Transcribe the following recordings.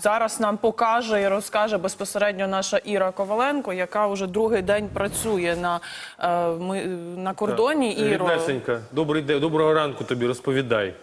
зараз нам покаже і розкаже безпосередньо наша Іра Коваленко, яка вже другий день працює на, е, на кордоні. Іро, добрий день, доброго ранку тобі, розповідай.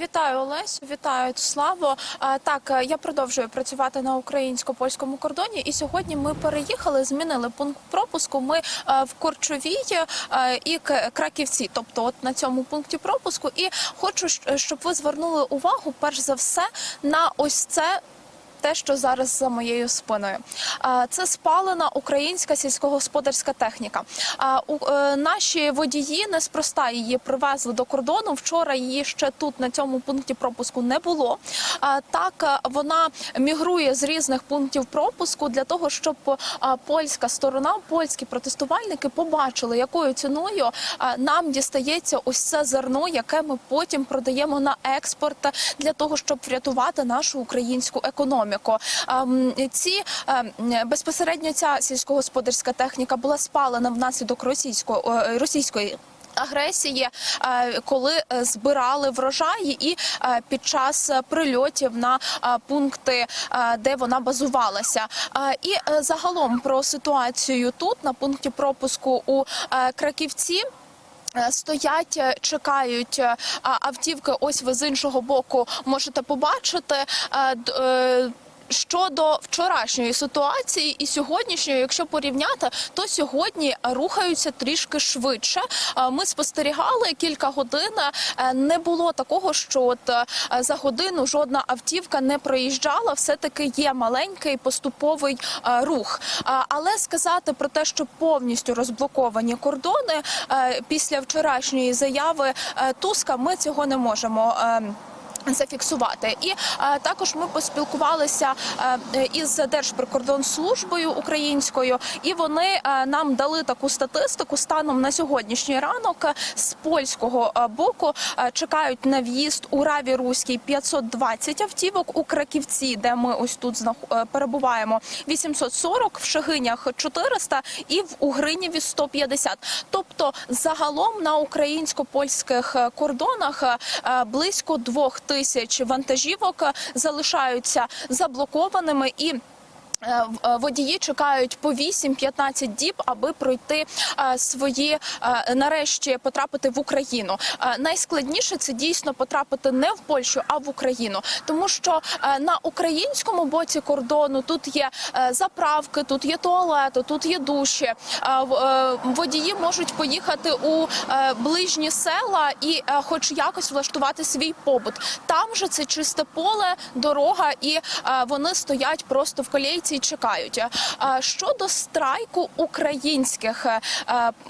Вітаю Олесь, вітаю Славо. Так, е, я продовжую працювати на українсько-польському кордоні. І сьогодні ми переїхали, змінили пункт пропуску. Ми е, в Корчовій е, і Краківці, тобто от на цьому пункті пропуску. І хочу, щоб ви звернули увагу, перш за все, на ось це. Те, що зараз за моєю спиною, це спалена українська сільськогосподарська техніка. Е, Наші водії неспроста її привезли до кордону. Вчора її ще тут на цьому пункті пропуску не було. Так е, вона мігрує з різних пунктів пропуску для того, щоб польська сторона, польські протестувальники побачили, якою ціною нам дістається ось це зерно, яке ми потім продаємо на експорт для того, щоб врятувати нашу українську економіку. М, Ці е, безпосередньо ця сільськогосподарська техніка була спалена внаслідок російського е, російської. Агресії, е, коли е, збирали врожаї, і під час прильотів на пункти, де вона базувалася, і загалом про ситуацію тут на пункті пропуску у Краківці. Стоять, чекають автівки. Ось ви з іншого боку можете побачити. Щодо вчорашньої ситуації і сьогоднішньої, якщо порівняти, то сьогодні рухаються трішки швидше. Ми спостерігали кілька годин. е, Не було такого, що от е, за годину жодна автівка не проїжджала. Все таки є маленький поступовий е, рух. Але сказати про те, що повністю розблоковані кордони після вчорашньої заяви Туска, ми цього не можемо. Зафіксувати. І е, також ми поспілкувалися е, із Держприкордонслужбою українською, і вони е, нам дали таку статистику станом на сьогоднішній ранок. З польського е, боку е, чекають на в'їзд у Раві Руській 520 автівок у Краківці, де ми ось тут знах- е, перебуваємо. 840, в Шегинях 400 і в Угринєві 150. Тобто загалом на українсько-польських е, кордонах е, близько двох тисяч вантажівок е, залишаються заблокованими і. Е, е, Водії чекають по 8-15 діб, аби пройти е, свої нарешті потрапити в Україну. Найскладніше це дійсно потрапити не в Польщу, а в Україну, тому що на українському боці кордону тут є заправки, тут є туалети, тут є душі. Водії можуть поїхати у ближні села і, хоч якось влаштувати свій побут. Там же це чисте поле, дорога, і вони стоять просто в колійці і чекають. Е, Щодо страйку українських е,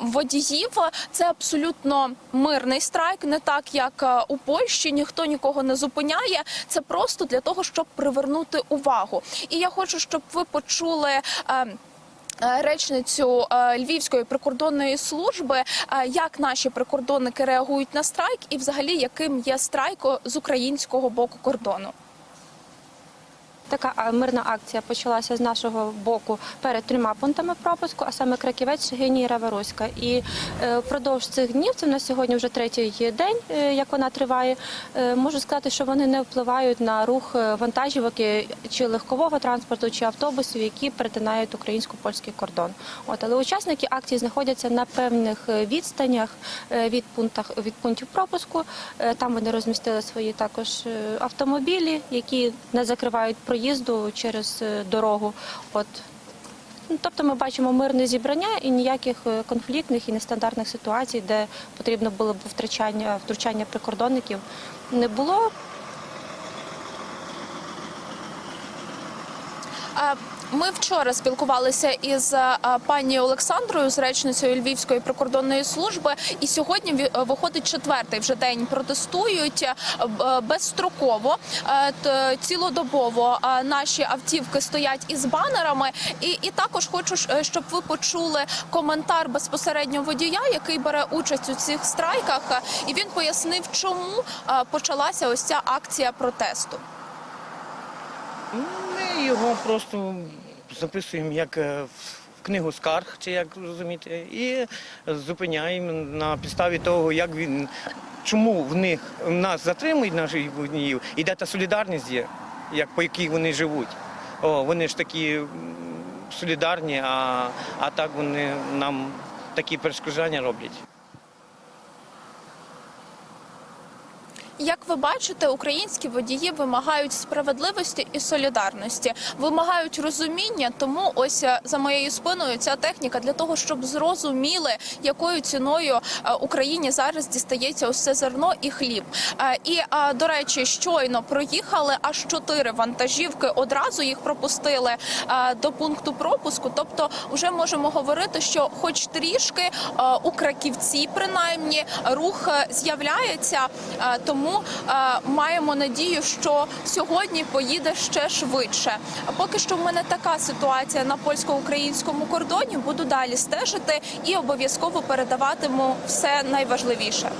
водіїв, це абсолютно мирний страйк, не так як е, у Польщі. Ніхто нікого не зупиняє. Це просто для того, щоб привернути увагу. І я хочу, щоб ви почули. Речницю Львівської прикордонної служби, як наші прикордонники реагують на страйк, і взагалі яким є страйк з українського боку кордону. Така мирна акція почалася з нашого боку перед трьома пунктами пропуску, а саме Краківець, Шегині і Раворуська. І е, впродовж цих днів, це в нас сьогодні вже третій день, е, як вона триває. е, можу сказати, що вони не впливають на рух вантажівок чи легкового транспорту, чи автобусів, які перетинають українсько-польський кордон. От але учасники акції знаходяться на певних відстанях від пунктах від пунктів пропуску. Там вони розмістили свої також автомобілі, які не закривають проїзду через е, дорогу. От Ну, Тобто ми бачимо мирне зібрання і ніяких е, конфліктних і нестандартних ситуацій, де потрібно було б втручання, втручання прикордонників, не було. Ми вчора спілкувалися із е, пані Олександрою, з речницею Львівської прикордонної служби, і сьогодні ві- виходить четвертий вже день. Протестують е, е, безстроково, е, цілодобово. е, Наші автівки стоять із банерами. І, і також хочу, е, щоб ви почули коментар безпосередньо водія, який бере участь у цих страйках. е, І він пояснив, чому е, почалася ось ця акція протесту. Його просто записуємо як е, книгу скарг, чи як розумієте, і зупиняємо на підставі того, як він чому в них нас затримують наших водіїв, і де та солідарність є, як по якій вони живуть. О, вони ж такі солідарні, а, а так вони нам такі перешкоджання роблять. Як ви бачите, українські водії вимагають справедливості і солідарності, вимагають розуміння. Тому ось е, за моєю спиною ця техніка для того, щоб зрозуміли, якою ціною е, Україні зараз дістається це зерно і хліб. Е, І до речі, щойно проїхали аж чотири вантажівки. Одразу їх пропустили до пункту пропуску. Тобто, вже можемо говорити, що, хоч трішки у краківці, принаймні, рух з'являється. Е, Тому е, маємо надію, що сьогодні поїде ще швидше. Поки що в мене така ситуація на польсько-українському кордоні. Буду далі стежити і обов'язково передаватиму все найважливіше.